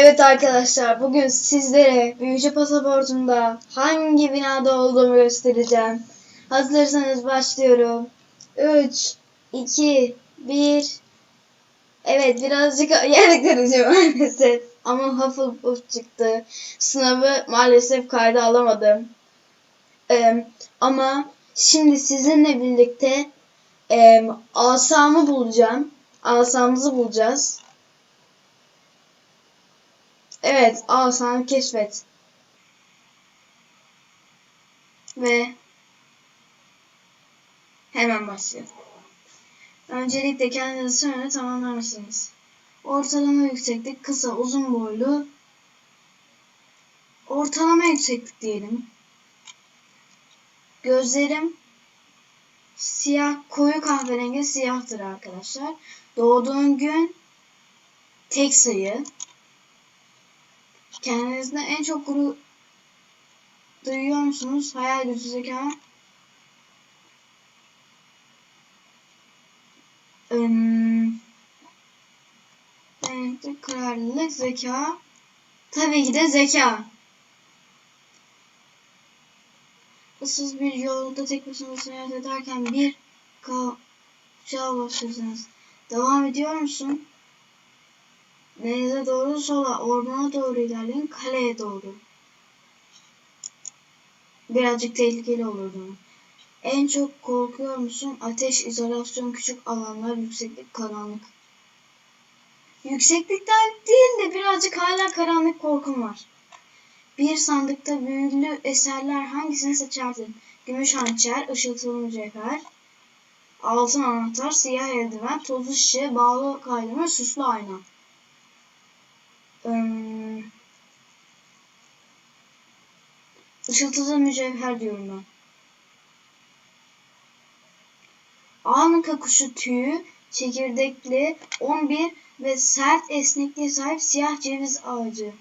Evet arkadaşlar bugün sizlere büyücü pasaportumda hangi binada olduğumu göstereceğim. Hazırsanız başlıyorum. 3, 2, 1. Evet birazcık yer kırıcı maalesef. Ama Hufflepuff çıktı. Sınavı maalesef kayda alamadım. Ee, ama şimdi sizinle birlikte e, asamı bulacağım. Asamızı bulacağız. Evet, asanı keşfet. Ve hemen başlayalım. Öncelikle kendinizi sonra tamamlar mısınız? Ortalama yükseklik, kısa, uzun boylu. Ortalama yükseklik diyelim. Gözlerim siyah, koyu kahverengi siyahtır arkadaşlar. Doğduğun gün tek sayı. Kendinizde en çok gurur duyuyor musunuz? Hayal gücü zeka. Evet, kararlılık, zeka. Tabii ki de zeka. Issız bir yolda tek başına seyahat ederken bir kavşağa başlıyorsunuz. Devam ediyor musun? Denize doğru sola, ormana doğru ilerleyin, kaleye doğru. Birazcık tehlikeli olurdu. En çok korkuyor musun? Ateş, izolasyon, küçük alanlar, yükseklik, karanlık. Yükseklikten değil de birazcık hala karanlık korkum var. Bir sandıkta büyülü eserler hangisini seçerdin? Gümüş hançer, ışıltılı mücevher, altın anahtar, siyah eldiven, tozlu şişe, bağlı kaydırma, süslü ayna. Işıltılı mücevher diyorum ben. Anka kuşu tüyü, çekirdekli, 11 ve sert esnekliğe sahip siyah ceviz ağacı.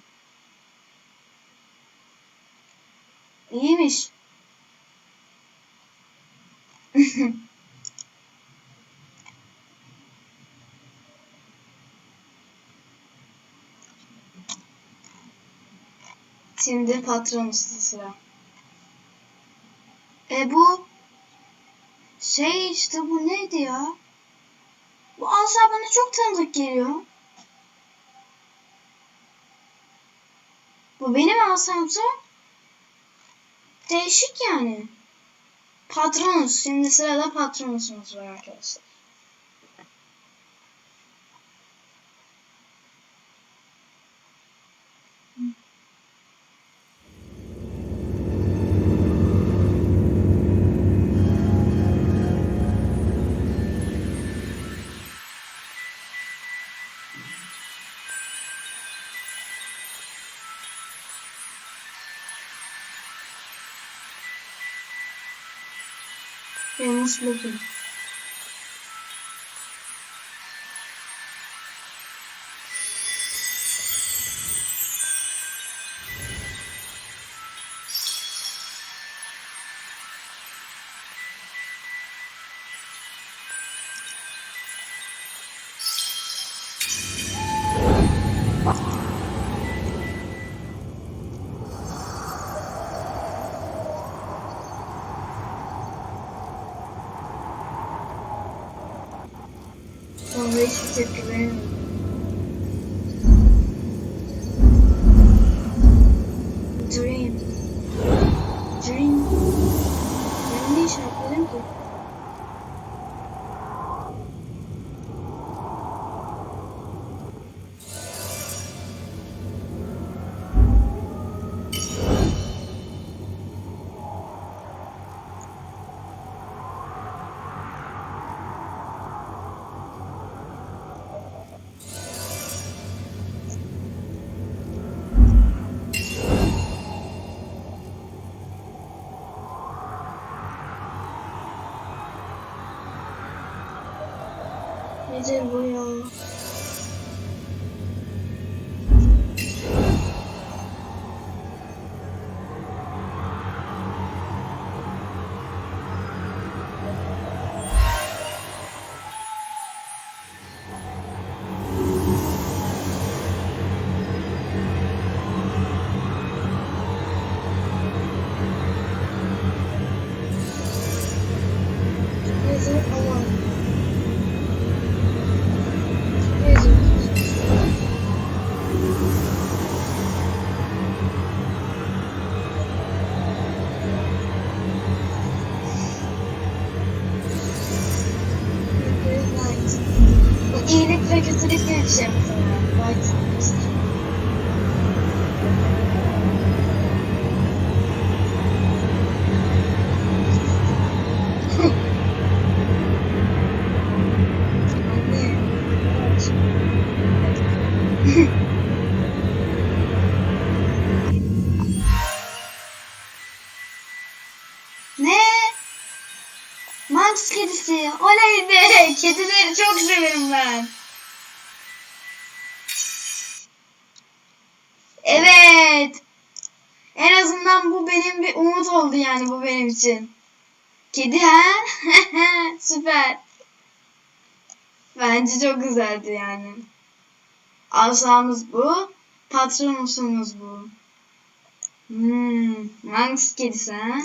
İyiymiş. Şimdi patron sıra. E bu şey işte bu neydi ya? Bu asa bana çok tanıdık geliyor. Bu benim asamsa değişik yani. Patronus. Şimdi sırada patronusumuz var arkadaşlar. Remus Lupin. Sonra hiçbir tepki veremiyorum. Dream. Dream. Ben ne işaretledim ki? 什么呀？已经。Ya? bir şey. White ne? Max kedisi. Oley be. Kedileri çok severim ben. Evet. En azından bu benim bir umut oldu yani bu benim için. Kedi ha? Süper. Bence çok güzeldi yani. Asamız bu. Patronusumuz bu. Hmm, Manx kedisi ha?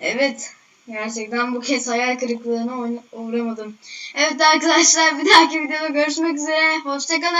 Evet. Gerçekten bu kez hayal kırıklığına uğramadım. Evet arkadaşlar bir dahaki videoda görüşmek üzere. Hoşçakalın.